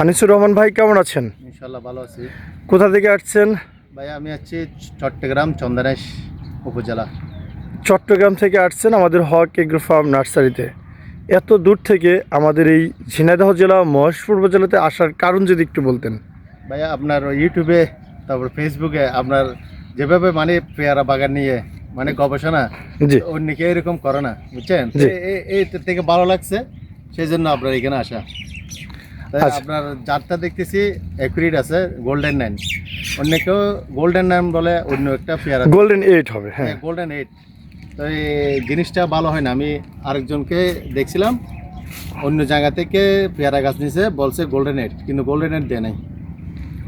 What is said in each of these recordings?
আনিসুর রহমান ভাই কেমন আছেন? ইনশাল্লাহ ভালো আছি। কোথা থেকে আসছেন? ভাই আমি আছি চট্টগ্রাম চন্দনেশ উপজেলা। চট্টগ্রাম থেকে আসছেন আমাদের হক এগ্রো ফার্ম নার্সারিতে। এত দূর থেকে আমাদের এই ঝিনাইদহ জেলা মহেশপুর উপজেলাতে আসার কারণ যদি একটু বলতেন। ভাইয়া আপনার ইউটিউবে তারপর ফেসবুকে আপনার যেভাবে মানে পেয়ারা বাগান নিয়ে মানে গবেষণা জি। অন্য কেউ এরকম করে না বুঝছেন? এই থেকে ভালো লাগছে সেই জন্য আপনার এখানে আসা। আপনার যারটা দেখতেছি অ্যাকুরেট আছে গোল্ডেন নাইন অন্য কেউ গোল্ডেন নাইন বলে অন্য একটা পেয়ারা গোল্ডেন এইট হবে হ্যাঁ। গোল্ডেন এইট তো এই জিনিসটা ভালো হয় না। আমি আরেকজনকে দেখছিলাম অন্য জায়গা থেকে পেয়ারা গাছ নিছে বলছে গোল্ডেন এইট কিন্তু গোল্ডেন এইট দেয় নাই।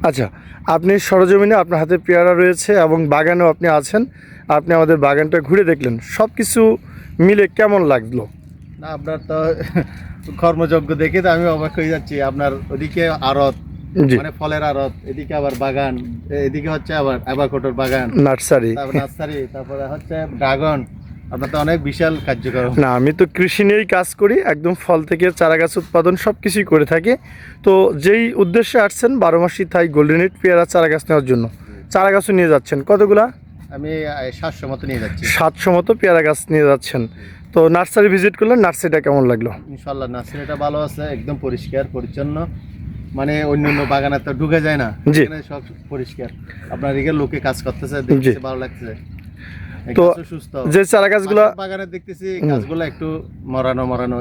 আচ্ছা আপনি সরজমিনে আপনার হাতে পেয়ারা রয়েছে এবং বাগানেও আপনি আছেন। আপনি আমাদের বাগানটা ঘুরে দেখলেন। সব কিছু মিলে কেমন লাগল? না আপনার তো কর্মযোগ্য দেখে তো আমি অবাক হয়ে যাচ্ছি। আপনার ওদিকে আড়ত মানে ফলের আড়ত এদিকে আবার বাগান এদিকে হচ্ছে আবার অ্যাবাকোটোর বাগান নার্সারি। নার্সারি তারপরে হচ্ছে ড্রাগন। আপনার তো অনেক বিশাল কার্যক্রম। না আমি তো কৃষি নিয়েই কাজ করি একদম ফল থেকে চারা গাছ উৎপাদন সব কিছুই করে থাকি। তো যেই উদ্দেশ্যে আসছেন বারো মাসি থাই গোল্ডেন এইট পেয়ারা চারা গাছ নেওয়ার জন্য। চারা গাছও নিয়ে যাচ্ছেন কতগুলা? আমি সাতশো মতো নিয়ে যাচ্ছি। সাতশো মতো পেয়ারা গাছ নিয়ে যাচ্ছেন। তো নার্সারি ভিজিট করলেন নার্সারিটা কেমন লাগল? ইনশাল্লাহ নার্সারিটা ভালো আছে একদম পরিষ্কার পরিচ্ছন্ন। মানে অন্য অন্য বাগানে তো ঢুকে যায় না। সব পরিষ্কার। আপনার এখানে লোকে কাজ করতেছে দেখতে ভালো লাগছে তো যে চারা গাছগুলো বাগানে দেখতেছি গাছগুলো একটু মরানো মরানো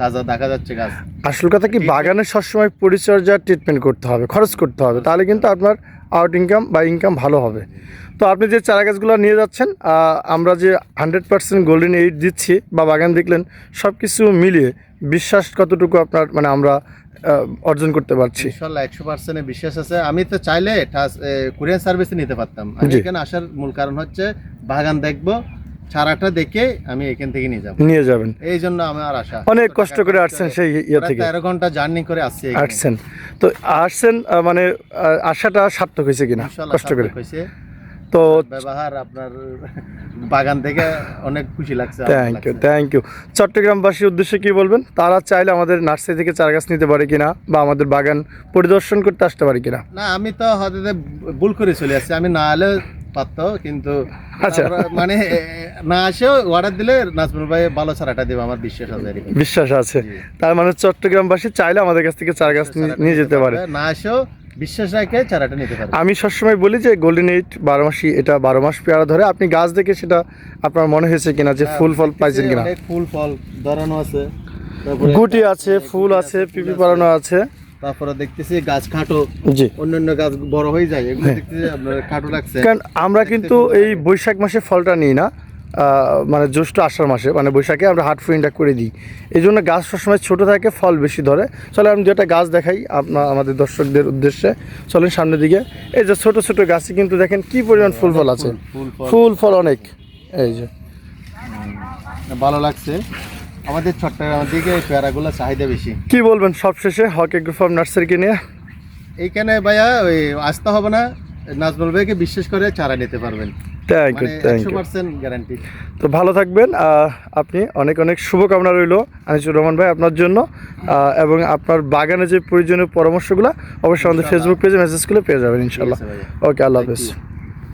তাজা দেখা যাচ্ছে গাছ। আসল কথা কি বাগানে সবসময় পরিচর্যা ট্রিটমেন্ট করতে হবে খরচ করতে হবে তাহলে কিন্তু আপনার আউট ইনকাম বা ইনকাম ভালো হবে। তো আপনি যে চারা গাছগুলো নিয়ে যাচ্ছেন আমরা যে হান্ড্রেড পার্সেন্ট গোল্ডেন এইট দিচ্ছি বা বাগান দেখলেন সব কিছু মিলিয়ে বিশ্বাস কতটুকু আপনার মানে আমরা অর্জন করতে পারছি? ইনশাল্লাহ একশো পার্সেন্ট বিশ্বাস আছে। আমি তো চাইলে কুরিয়ার সার্ভিসে নিতে পারতাম। এখানে আসার মূল কারণ হচ্ছে বাগান দেখব চারাটা দেখে আমি এখান থেকে নিয়ে যাব। নিয়ে যাবেন। এই জন্য আমার আশা। অনেক কষ্ট করে আসছেন সেই ইয়ে থেকে। তেরো ঘণ্টা জার্নি করে আসছি আসছেন। তো আসছেন মানে আশাটা সার্থক হয়েছে কিনা? কষ্ট করে। হয়েছে। তো ব্যবহার আপনার বাগান থেকে অনেক খুশি লাগছে থ্যাংক ইউ। থ্যাংক ইউ চট্টগ্রামবাসীর উদ্দেশ্যে কি বলবেন? তারা চাইলে আমাদের নার্সারি থেকে চারা গাছ নিতে পারে কিনা বা আমাদের বাগান পরিদর্শন করতে আসতে পারে কিনা? না আমি তো হয়তো ভুল করে চলে আসছি। আমি না এলে পারতো কিন্তু আচ্ছা। মানে না আসেও অর্ডার দিলে নাজমুল ভাই ভালো ছাড়াটা দেবে আমার বিশ্বাস আছে। বিশ্বাস আছে। তার মানে চট্টগ্রামবাসী চাইলে আমাদের কাছ থেকে চারা গাছ নিয়ে- যেতে পারে। না আসেও বিশ্বাস রেখে চারাটা নিতে পারবে আমি সবসময় বলি যে গোল্ডেন এইট বারো মাসি এটা বারো মাস পেয়ারা ধরে আপনি গাছ দেখে সেটা আপনার মনে হয়েছে কিনা যে ফুল ফল পাইছেন কিনা? ফুল ফল ধরানো আছে। গুটি আছে ফুল আছে পিপি পরানো আছে। তারপরে দেখতেছি গাছ খাটো জি। অন্যান্য গাছ বড় হয়ে যায় এগুলো হ্যাঁ। দেখতেছি আপনার খাটো লাগছে কারণ আমরা কিন্তু এই বৈশাখ মাসে ফলটা নিই না মানে জ্যৈষ্ঠ আষাঢ় মাসে মানে বৈশাখে আমরা হাট ফুইনটা করে দিই। এই জন্য গাছ সবসময় ছোটো থাকে ফল বেশি ধরে। চলে আমি যেটা গাছ দেখাই আপনার আমাদের দর্শকদের উদ্দেশ্যে। চলেন সামনের দিকে। এই যে ছোট ছোট গাছে কিন্তু দেখেন কি পরিমাণ ফুল ফল আছে। ফুল ফল অনেক। এই যে। ভালো লাগছে। আমাদের চট্টগ্রামের দিকে পেয়ারাগুলো চাহিদা বেশি। কি বলবেন সবশেষে হক এগ্রো ফার্ম নার্সারিকে নিয়ে? এইখানে ভাইয়া ওই আসতে হবে না নাজমুল ভাইকে বিশ্বাস করে চারা নিতে পারবেন। Thank you thank you guarantee তো ভালো থাকবেন আপনি অনেক অনেক শুভকামনা রইল আনিসুর রহমান ভাই আপনার জন্য এবং আপনার বাগানে যে প্রয়োজনীয় পরামর্শগুলো অবশ্যই আমাদের ফেসবুক পেজে মেসেজ করলে পেয়ে যাবেন ইনশাল্লাহ। ওকে আল্লাহ হাফেজ.